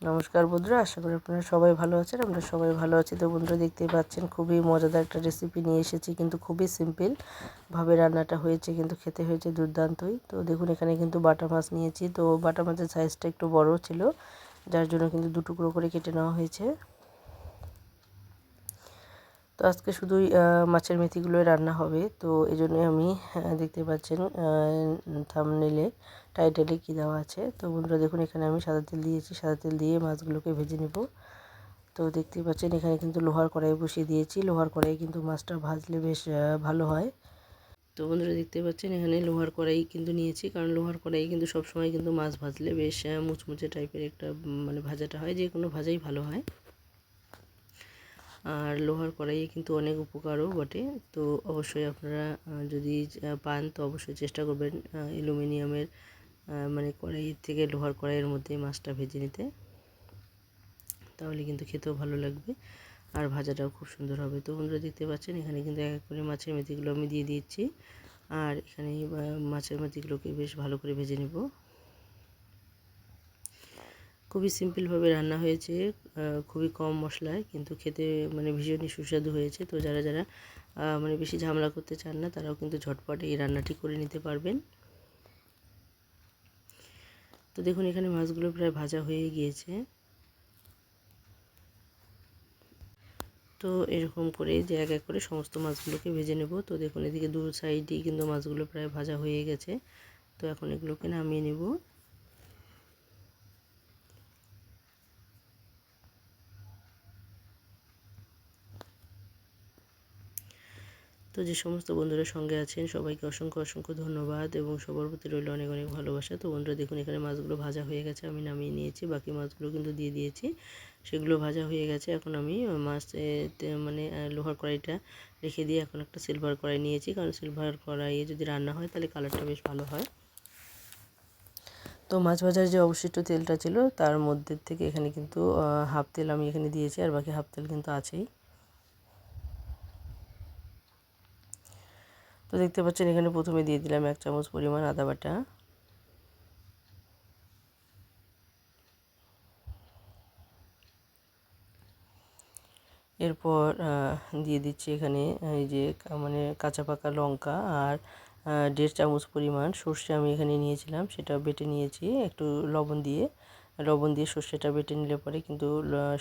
নমস্কার বন্ধুরা, আশা করি আপনারা সবাই ভালো আছেন, আমরা সবাই ভালো আছি। তো বন্ধুরা, দেখতেই পাচ্ছেন, খুবই মজাদার একটা রেসিপি নিয়ে এসেছি, কিন্তু খুবই সিম্পল ভাবে রান্নাটা হয়েছে, কিন্তু খেতে হয়েছে দুর্দান্তই। তো দেখুন, এখানে কিন্তু বাটা মাছ নিয়েছি। তো বাটা মাছের সাইজটা একটু বড় ছিল, যার জন্য কিন্তু দুটুকরো করে কেটে নেওয়া হয়েছে। তো আজকে শুধুই মাছের মেথিগুলোই রান্না হবে। তো এই জন্যই আমি দেখতে পাচ্ছেন থামনেলে টাইটেলে কী দেওয়া আছে। তো বন্ধুরা, দেখুন, এখানে আমি সাদা তেল দিয়েছি। সাদা তেল দিয়ে মাছগুলোকে ভেজে নেব। তো দেখতে পাচ্ছেন, এখানে কিন্তু লোহার কড়াই বসিয়ে দিয়েছি। লোহার কড়াই কিন্তু মাছটা ভাজলে বেশ ভালো হয়। তো বন্ধুরা, দেখতে পাচ্ছেন, এখানে লোহার কড়াই কিন্তু নিয়েছি। কারণ লোহার কড়াই কিন্তু সবসময় কিন্তু মাছ ভাজলে বেশ মুচমুচে টাইপের একটা মানে ভাজাটা হয়। যে কোনো ভাজাই ভালো হয়। আর লোহার কড়াইয়ে কিন্তু অনেক উপকারও বটে। তো অবশ্যই আপনারা যদি পান, তো অবশ্যই চেষ্টা করবেন অ্যালুমিনিয়ামের মানে কড়াই থেকে লোহার কড়াইয়ের মধ্যে মাছটা ভেজে নিতে। তাহলে কিন্তু খেতেও ভালো লাগবে আর ভাজাটাও খুব সুন্দর হবে। তো বন্ধুরা দেখতে পাচ্ছেন, এখানে কিন্তু এক এক করে মাছের মেথিগুলো আমি দিয়ে দিচ্ছি আর এখানে মাছের মেথিগুলোকে বেশ ভালো করে ভেজে নেব। খুবই সিম্পলভাবে রান্না হয়েছে খুবই কম মশলায়, কিন্তু খেতে মানে ভীষণই সুস্বাদু হয়েছে। তো যারা যারা মানে বেশি ঝামেলা করতে চান না, তারাও কিন্তু ঝটপট এই রান্নাটি করে নিতে পারবেন। তো দেখুন, এখানে মাছগুলো প্রায় ভাজা হয়ে গিয়েছে। তো এরকম করে যে এক এক করে সমস্ত মাছগুলোকে ভেজে নেব। তো দেখুন, এদিকে দু সাইডেই কিন্তু মাছগুলো প্রায় ভাজা হয়ে গেছে। তো এখন এগুলোকে নামিয়ে নেব। তো যে সমস্ত বন্ধুরা সঙ্গে আছেন, সবাইকে অসংখ্য অসংখ্য ধন্যবাদ এবং সবার প্রতি রইল অনেক অনেক ভালোবাসা। তো বন্ধুরা দেখুন, এখানে মাছগুলো ভাজা হয়ে গেছে, আমি নামিয়ে নিয়েছি, বাকি মাছগুলো কিন্তু দিয়ে দিয়েছি। সেগুলো ভাজা হয়ে গেছে, এখন আমি মাছ মানে লোহার কড়াইটা রেখে দিয়ে এখন একটা সিলভার কড়াই নিয়েছি। কারণ সিলভার কড়াইয়ে যদি রান্না হয়, তাহলে কালারটা বেশ ভালো হয়। তো মাছ ভাজার যে অবশিষ্ট তেলটা ছিল, তার মধ্যে থেকে এখানে কিন্তু হাফ তেল আমি এখানে দিয়েছি, আর বাকি হাফ তেল কিন্তু আছেই। তো দেখতে পাচ্ছেন, এখানে প্রথমে দিয়ে দিলাম এক চামচ পরিমাণ আদা বাটা। এরপর দিয়ে দিচ্ছি এখানে এই যে মানে কাঁচা পাকা লঙ্কা আর দেড় চামচ পরিমাণ সর্ষে আমি এখানে নিয়েছিলাম, সেটা বেটে নিয়েছি, একটু লবণ দিয়ে। লবণ দিয়ে সর্ষেটা বেটে নিলে পরে কিন্তু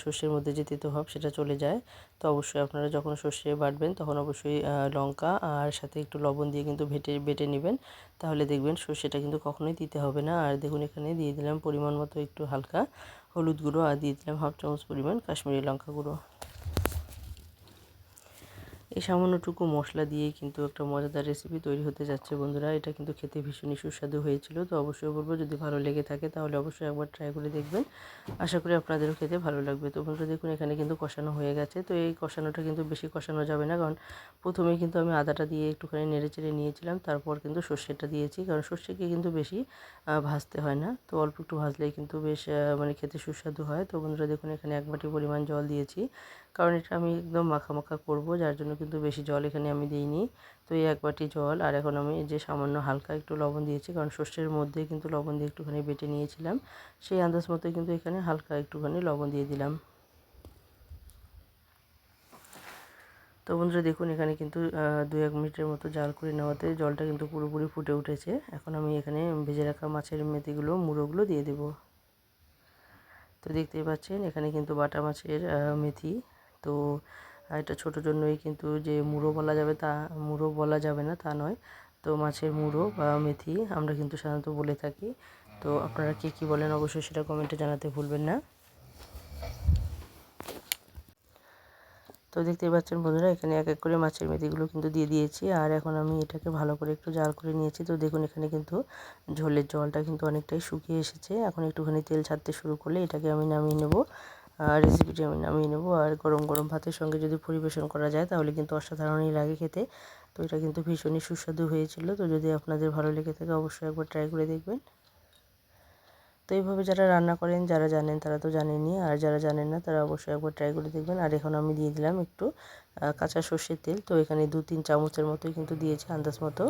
সর্ষের মধ্যে যে তেতো ভাব সেটা চলে যায়। তো অবশ্যই আপনারা যখন সর্ষে বাটবেন তখন অবশ্যই লঙ্কা আর সাথে একটু লবণ দিয়ে কিন্তু ভেটে, বেটে নেবেন। তাহলে দেখবেন সর্ষেটা কিন্তু কখনোই দিতে হবে না। আর দেখুন এখানে দিয়ে দিলাম পরিমাণ মতো একটু হালকা হলুদ গুঁড়ো আর দিয়ে দিলাম হাফ চামচ পরিমাণ কাশ্মীরি লঙ্কা গুঁড়ো। এই সামান্যটুকু মশলা দিয়েই কিন্তু একটা মজাদার রেসিপি তৈরি হতে যাচ্ছে, বন্ধুরা। এটা কিন্তু খেতে ভীষণই সুস্বাদু হয়েছিল, তো অবশ্যই বলব যদি ভালো লেগে থাকে তাহলে অবশ্যই একবার ট্রাই করে দেখবেন। আশা করি আপনাদেরও খেতে ভালো লাগবে। তো বন্ধুরা, দেখুন, এখানে কিন্তু কষানো হয়ে গেছে, তো এই কষানোটা কিন্তু বেশি কষানো যাবে না, কারণ প্রথমে কিন্তু আমি আদাটা দিয়ে একটুখানি নেড়ে চেড়ে নিয়েছিলাম, তারপর কিন্তু সর্ষেটা দিয়েছি, কারণ সর্ষেকে কিন্তু বেশি ভাজতে হয় না। তো অল্প একটু ভাজলেই কিন্তু বেশ মানে খেতে সুস্বাদু হয়। তো বন্ধুরা, দেখুন, এখানে এক বাটি পরিমাণ জল দিয়েছি। কারণ এটা আমি একদম মাখা করব, যার জন্য কিন্তু বেশি জল এখানে আমি দিইনি। তো এই এক বাটি জল, আর এখন আমি যে সামান্য হালকা একটু লবণ দিয়েছি, কারণ সর্ষের মধ্যে কিন্তু লবণ দিয়ে একটুখানি বেটে নিয়েছিলাম। সেই আন্দাজ মতো কিন্তু এখানে হালকা একটুখানি লবণ দিয়ে দিলাম। তো বন্ধুরা দেখুন, এখানে কিন্তু দু এক মিনিটের মতো জাল করে নেওয়াতে জলটা কিন্তু পুরোপুরি ফুটে উঠেছে। এখন আমি এখানে ভেজে রাখা মাছের মেথিগুলো, মুড়োগুলো দিয়ে দেব। তো দেখতেই পাচ্ছেন, এখানে কিন্তু বাটা মাছের মেথি তো এটা ছোটোর জন্যই কিন্তু যে মুড়ো বলা যাবে তা, মুড়ো বলা যাবে না তা নয়। তো মাছের মুড়ো বা মেথি আমরা কিন্তু সাধারণত বলে থাকি। তো আপনারা কে কী বলেন অবশ্যই সেটা কমেন্টে জানাতে ভুলবেন না। তো দেখতেই পাচ্ছেন বন্ধুরা, এখানে এক এক করে মাছের মেথিগুলো কিন্তু দিয়ে দিয়েছি। আর এখন আমি এটাকে ভালো করে একটু জাল করে নিয়েছি। তো দেখুন এখানে কিন্তু ঝোলের জলটা কিন্তু অনেকটাই শুকিয়ে এসেছে। এখন একটুখানি তেল ছাড়তে শুরু করলে এটাকে আমি নামিয়ে নেব। রেসিপিটি আমি নামিয়ে নেব। আর গরম গরম ভাতের সঙ্গে যদি পরিবেশন করা যায়, তাহলে কিন্তু অসাধারণই লাগে খেতে। তো এটা কিন্তু ভীষণই সুস্বাদু হয়েছিল। তো যদি আপনাদের ভালো লেগে থাকে, অবশ্যই একবার ট্রাই করে দেখবেন। তো এইভাবে যারা রান্না করেন, যারা জানেন, তারা তো জানেনই। আর যারা জানেন না, তারা অবশ্যই একবার ট্রাই করে দেখবেন। আর এখন আমি দিয়ে দিলাম একটু কাঁচা সর্ষের তেল। তো এখানে দু তিন চামচের মতোই কিন্তু দিয়েছি, আন্দাজ মতো।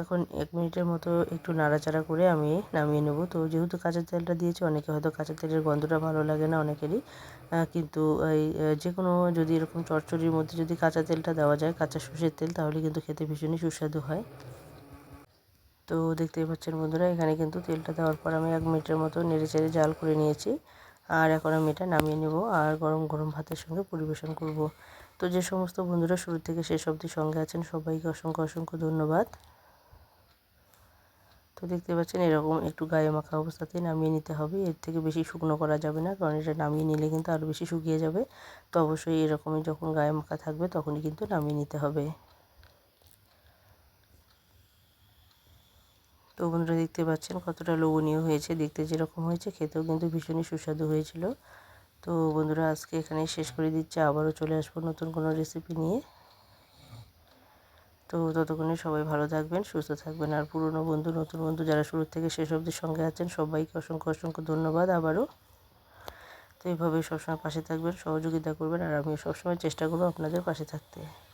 এখন এক মিনিটের মতো একটু নাড়াচাড়া করে আমি নামিয়ে নেব। তো যেহেতু কাঁচা তেলটা দিয়েছি, অনেকে হয়তো কাঁচা তেলের গন্ধটা ভালো লাগে না অনেকেরই। কিন্তু এই যে কোনো যদি এরকম চচ্চড়ির মধ্যে যদি কাঁচা তেলটা দেওয়া যায়, কাঁচা সর্ষের তেল, তাহলে কিন্তু খেতে ভীষণই সুস্বাদু হয়। তো দেখতেই পাচ্ছেন বন্ধুরা, এখানে কিন্তু তেলটা দেওয়ার পর আমি এক মিনিটের মতো নেড়ে চেড়ে জাল করে নিয়েছি। আর এখন আমি এটা নামিয়ে নেব আর গরম গরম ভাতের সঙ্গে পরিবেশন করব। তো যে সমস্ত বন্ধুরা শুরু থেকে শেষ অবধি সঙ্গে আছেন, সবাইকে অসংখ্য অসংখ্য ধন্যবাদ। তো দেখতে পাচ্ছেন, এরকম একটু গায়ে মাখা অবস্থাতেই নামিয়ে নিতে হবে। এর থেকে বেশি শুকনো করা যাবে না, কারণ এটা নামিয়ে নিলে কিন্তু আরও বেশি শুকিয়ে যাবে। তো অবশ্যই এরকমই যখন গায়ে মাখা থাকবে তখনই কিন্তু নামিয়ে নিতে হবে। তো বন্ধুরা দেখতে পাচ্ছেন কতটা লোভনীয় হয়েছে। দেখতে যেরকম হয়েছে, খেতেও কিন্তু ভীষণই সুস্বাদু হয়েছিল। তো বন্ধুরা, আজকে এখানেই শেষ করে দিচ্ছে। আবারও চলে আসব নতুন কোনো রেসিপি নিয়ে। তো ততক্ষণে সবাই ভালো থাকবেন, সুস্থ থাকবেন। আর পুরনো বন্ধু, নতুন বন্ধু যারা শুরু থেকে শেষ অবধি সঙ্গে আছেন, সবাইকে অসংখ্য অসংখ্য ধন্যবাদ আবারও। তো এইভাবেই সবসময় পাশে থাকবেন, সহযোগিতা করবেন। আর আমিও সবসময় চেষ্টা করব আপনাদের পাশে থাকতে।